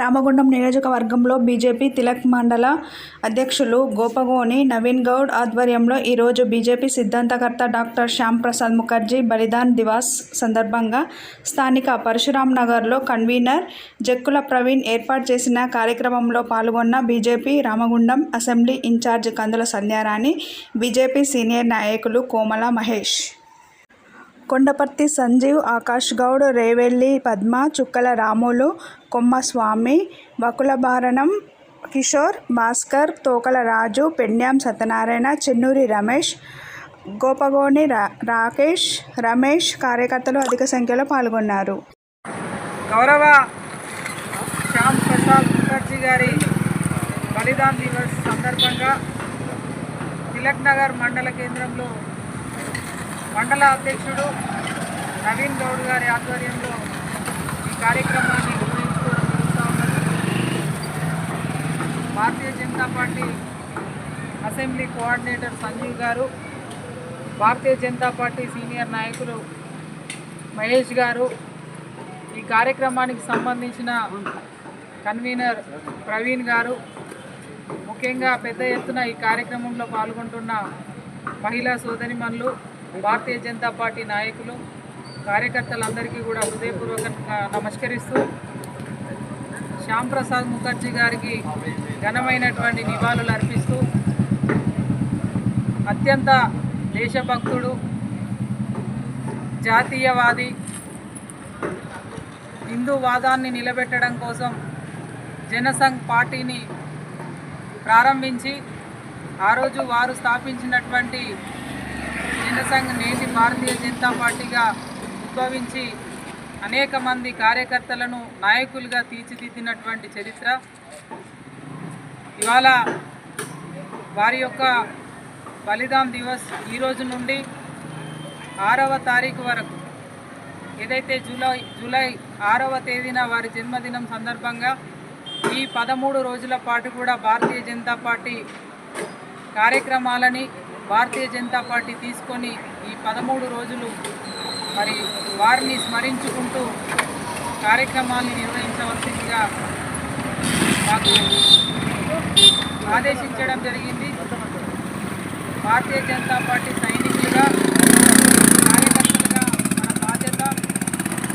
రామగుండం నియోజకవర్గంలో బీజేపీ తిలక్ మండల అధ్యక్షులు గోపగోని నవీన్ గౌడ్ ఆధ్వర్యంలో ఈరోజు బీజేపీ సిద్ధాంతకర్త డాక్టర్ శ్యాంప్రసాద్ ముఖర్జీ బలిదాన్ దివాస్ సందర్భంగా స్థానిక పరశురామ్ నగర్లో కన్వీనర్ జక్కుల ప్రవీణ్ ఏర్పాటు చేసిన కార్యక్రమంలో పాల్గొన్న BJP Ramagundam assembly incharge Kandula Sandhyarani BJP senior నాయకులు కోమల మహేష్. కొండపర్తి సంజీవ్ ఆకాష్ గౌడ్ రేవెల్లి పద్మ చుక్కల రాములు కొమ్మస్వామి వకులభారణం కిషోర్ భాస్కర్ తోకల రాజు పెండ్యాం సత్యనారాయణ చెన్నూరి రమేష్ గోపగోని రా రాకేష్ రమేష్ కార్యకర్తలు అధిక సంఖ్యలో పాల్గొన్నారు. గౌరవ శ్యామ్ ప్రసాద్ ముఖర్జీ గారి బలిదాన్ దివస్ సందర్భంగా తిలక్ నగర్ మండల కేంద్రంలో మండల అధ్యక్షుడు నవీన్ గౌడ్ గారి ఆధ్వర్యంలో ఈ కార్యక్రమాన్ని నిర్వహించుకోవడం జరుగుతూ ఉన్నది. Bharatiya Janata party assembly coordinator Sanjeev గారు భారతీయ జనతా పార్టీ సీనియర్ నాయకులు మహేష్ గారు ఈ కార్యక్రమానికి సంబంధించిన కన్వీనర్ ప్రవీణ్ గారు ముఖ్యంగా పెద్ద ఎత్తున ఈ కార్యక్రమంలో పాల్గొంటున్న మహిళా సోదరిమణులు భారతీయ జనతా పార్టీ నాయకులు కార్యకర్తలందరికీ కూడా హృదయపూర్వకంగా నమస్కరిస్తూ శ్యాంప్రసాద్ ముఖర్జీ గారికి ఘనమైనటువంటి నివాళులు అర్పిస్తూ అత్యంత దేశభక్తుడు జాతీయవాది హిందూవాదాన్ని నిలబెట్టడం కోసం జనసంఘ్ పార్టీని ప్రారంభించి ఆ రోజు వారు స్థాపించినటువంటి జనసంఘ్ నేటి భారతీయ జనతా పార్టీగా ఉద్భవించి అనేక మంది కార్యకర్తలను నాయకులుగా తీర్చిదిద్దినటువంటి చరిత్ర. ఇవాళ వారి యొక్క బలిదాన్ దివస్ ఈ రోజు నుండి ఆరవ తారీఖు వరకు. ఏదైతే జూలై జూలై ఆరవ తేదీన వారి జన్మదినం సందర్భంగా ఈ పదమూడు రోజుల పాటు కూడా భారతీయ జనతా పార్టీ కార్యక్రమాలని భారతీయ జనతా పార్టీ తీసుకొని ఈ పదమూడు రోజులు మరి వారిని స్మరించుకుంటూ కార్యక్రమాన్ని నిర్వహించవలసిందిగా మాకు ఆదేశించడం జరిగింది. భారతీయ జనతా పార్టీ సైనికులుగా కార్యకర్తలుగా మన బాధ్యత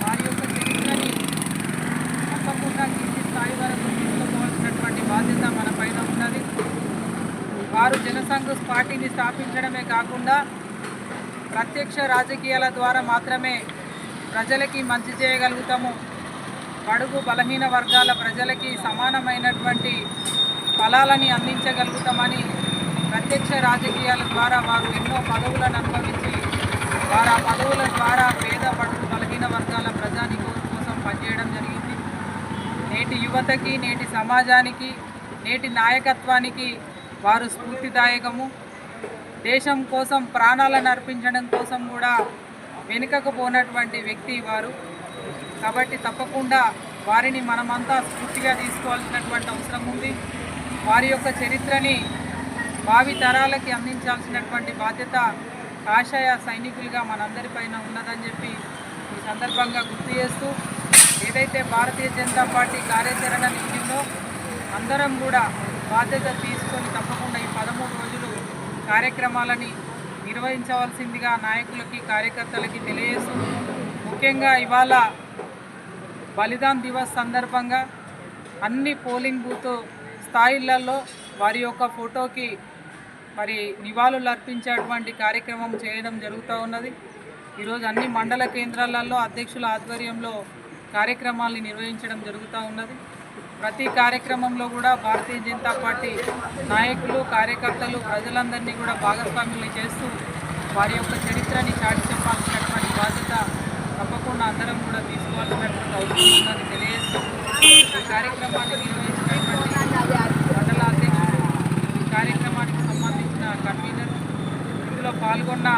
వారి యొక్క చరిత్రని తప్పకుండా కింది స్థాయి వరకు తీసుకోవాల్సినటువంటి బాధ్యత మన పైన ఉన్నది వారు జనసంఘ్ పార్టీని స్థాపించడమే కాకుండా ప్రత్యక్ష రాజకీయాల ద్వారా మాత్రమే ప్రజలకి మంచి చేయగలుగుతాము. పడుగు బలహీన వర్గాల ప్రజలకి సమానమైనటువంటి ఫలాలని అందించగలుగుతామని ప్రత్యక్ష రాజకీయాల ద్వారా వారు ఎన్నో పదవులను అనుభవించి వారు ఆ పదవుల ద్వారా పేద పడుగు బలహీన వర్గాల ప్రజానికి కోసం పనిచేయడం జరిగింది. నేటి యువతకి నేటి సమాజానికి నేటి నాయకత్వానికి వారు స్ఫూర్తిదాయకము. దేశం కోసం ప్రాణాలను అర్పించడం కోసం కూడా వెనుకకు పోనటువంటి వ్యక్తి వారు. కాబట్టి తప్పకుండా వారిని మనమంతా స్ఫూర్తిగా తీసుకోవాల్సినటువంటి అవసరం ఉంది. వారి యొక్క చరిత్రని భావి తరాలకి అందించాల్సినటువంటి బాధ్యత కాషాయ సైనికులుగా మనందరిపైన ఉన్నదని చెప్పి ఈ సందర్భంగా గుర్తు చేస్తూ ఏదైతే భారతీయ జనతా పార్టీ కార్యాచరణ నిలిచిందో అందరం కూడా బాధ్యత తీసుకొని తప్పకుండా ఈ పదమూడు రోజులు కార్యక్రమాలని నిర్వహించవలసిందిగా నాయకులకి కార్యకర్తలకి తెలియజేస్తూ ముఖ్యంగా ఇవాళ బలిదాన్ దివస్ సందర్భంగా అన్ని పోలింగ్ బూత్ స్థాయిలలో వారి యొక్క ఫోటోకి మరి నివాళులు అర్పించేటువంటి కార్యక్రమం చేయడం జరుగుతూ ఉన్నది. ఈరోజు అన్ని మండల కేంద్రాలలో అధ్యక్షుల ఆధ్వర్యంలో కార్యక్రమాల్ని నిర్వహించడం జరుగుతూ ఉన్నది. ప్రతి కార్యక్రమంలో కూడా భారతీయ జనతా పార్టీ నాయకులు కార్యకర్తలు ప్రజలందరినీ కూడా భాగస్వాములు చేస్తూ వారి యొక్క చరిత్రని చాటి చెప్పాల్సినటువంటి బాధ్యత తప్పకుండా అందరం కూడా తీసుకోవాల్సినటువంటి అవసరం ఉందని తెలియజేస్తూ ఈ కార్యక్రమాన్ని నిర్వహించినటువంటి మండల ఈ కార్యక్రమానికి సంబంధించిన కన్వీనర్ ఇందులో పాల్గొన్న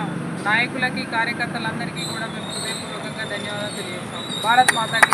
నాయకులకి కార్యకర్తలందరికీ కూడా మేము హృదయపూర్వకంగా ధన్యవాదాలు తెలియజేస్తాం. భారత్ మాతాకి